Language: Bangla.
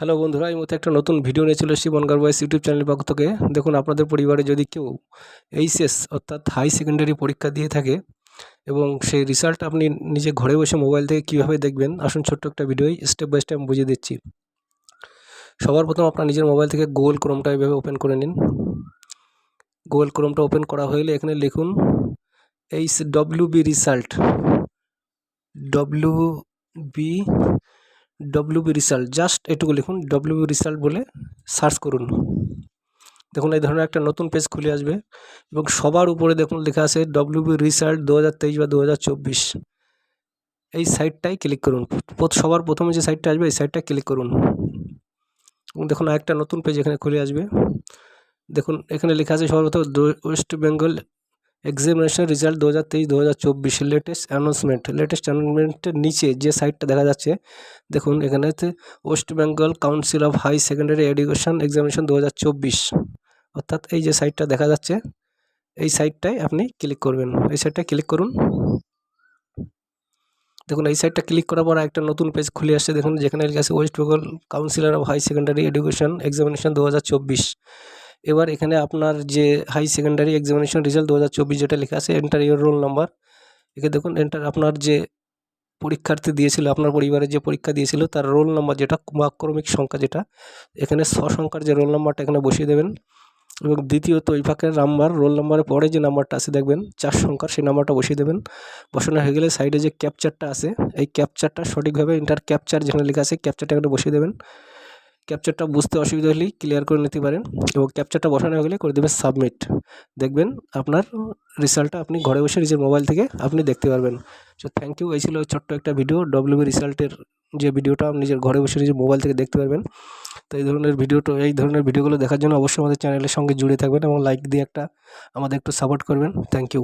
হ্যালো বন্ধুরা, এই মতো একটা নতুন ভিডিও নিয়ে চলে এসেছি বনগার বয়েস ইউটিউব চ্যানেলের পক্ষ থেকে। দেখুন, আপনাদের পরিবারে যদি কেউ এইচএস অর্থাৎ হাই সেকেন্ডারি পরীক্ষা দিয়ে থাকে এবং সেই রেজাল্ট আপনি নিজে ঘরে বসে মোবাইল থেকে কীভাবে দেখবেন, আসুন ছোট্ট একটা ভিডিওই স্টেপ বাই স্টেপ বুঝিয়ে দিচ্ছি। সবার প্রথম আপনার নিজের মোবাইল থেকে গুগল ক্রোমটা এভাবে ওপেন করে নিন। গুগল ক্রোমটা ওপেন করা হলে এখানে লিখুন H W B result W B WB result just এটুকু লিখুন ডব্লিউবি রেজাল্ট বলে সার্চ করুন। দেখুন, এই ধরনের একটা নতুন পেজ খুলে আসবে এবং সবার উপরে দেখুন, লেখা আছে ডব্লিউবি রেজাল্ট দু বা দু হাজার চব্বিশ। এই সাইটটাই ক্লিক করুন। সবার প্রথমে যে সাইটটা আসবে, এই সাইটটা ক্লিক করুন। দেখুন, আরেকটা নতুন পেজ এখানে খুলে আসবে। দেখুন, এখানে লেখা আছে সবার প্রথমে ওয়েস্ট বেঙ্গল এক্সামিনেশন রেজাল্ট দু হাজার তেইশ দু হাজার চব্বিশ লেটেস্ট অ্যানাউন্সমেন্ট লেটেস্ট অ্যানাউন্সমেন্টের নিচে যে সাইটটা দেখা যাচ্ছে, দেখুন এখানে West Bengal council of high secondary education examination দু হাজার চব্বিশ। অর্থাৎ এই যে সাইটটা দেখা যাচ্ছে, এই সাইটটায় আপনি ক্লিক করবেন। এই সাইটটা ক্লিক করুন। দেখুন এই সাইটটা ক্লিক করার পর একটা নতুন পেজ খুলে আসছে। দেখুন যেখানে লেখা আছে West Bengal councillor of high secondary education examination দু হাজার চব্বিশ। এবার এখানে আপনার যে হাই সেকেন্ডারি এক্সামিনেশন রেজাল্ট দু হাজার চব্বিশ যেটা লেখা আছে এন্টার ইউর রোল নাম্বার একে দেখুন এন্টার আপনার যে পরীক্ষার্থী দিয়েছিল, আপনার পরিবারের যে পরীক্ষা দিয়েছিল, তার রোল নাম্বার যেটা বা ক্রমিক সংখ্যা যেটা, এখানে সংখ্যার যে রোল নাম্বারটা এখানে বসিয়ে দেবেন। এবং দ্বিতীয়ত ওই ফাঁকের নাম্বার রোল নাম্বারের পরে যে নাম্বারটা আছে, দেখবেন, চার সংখ্যার সেই নাম্বারটা বসিয়ে দেবেন। বসানো হয়ে গেলে সাইডে যে ক্যাপচারটা আছে, এই ক্যাপচারটা সঠিকভাবে ইন্টার ক্যাপচার যেখানে লেখা আছে ক্যাপচারটা এখানে বসিয়ে দেবেন। ক্যাপচারটা বুঝতে অসুবিধা হলেই ক্লিয়ার করে নিতে পারেন এবং ক্যাপচারটা বসানো হয়ে গেলে করে দেবেন সাবমিট। দেখবেন আপনার রেজাল্টটা আপনি ঘরে বসে নিজের মোবাইল থেকে আপনি দেখতে পারবেন। সো থ্যাংক ইউ এই ছিল ছোট্ট একটা ভিডিও ডব্লিউবি রেজাল্টের যে ভিডিওটা আপনি নিজের ঘরে বসে নিজের মোবাইল থেকে দেখতে পারবেন। তো এই ধরনের ভিডিওটা এই ধরনের ভিডিওগুলো দেখার জন্য অবশ্যই আমাদের চ্যানেলের সঙ্গে জুড়ে থাকবেন এবং লাইক দিয়ে একটা আমাদের একটু সাপোর্ট করবেন। Thank you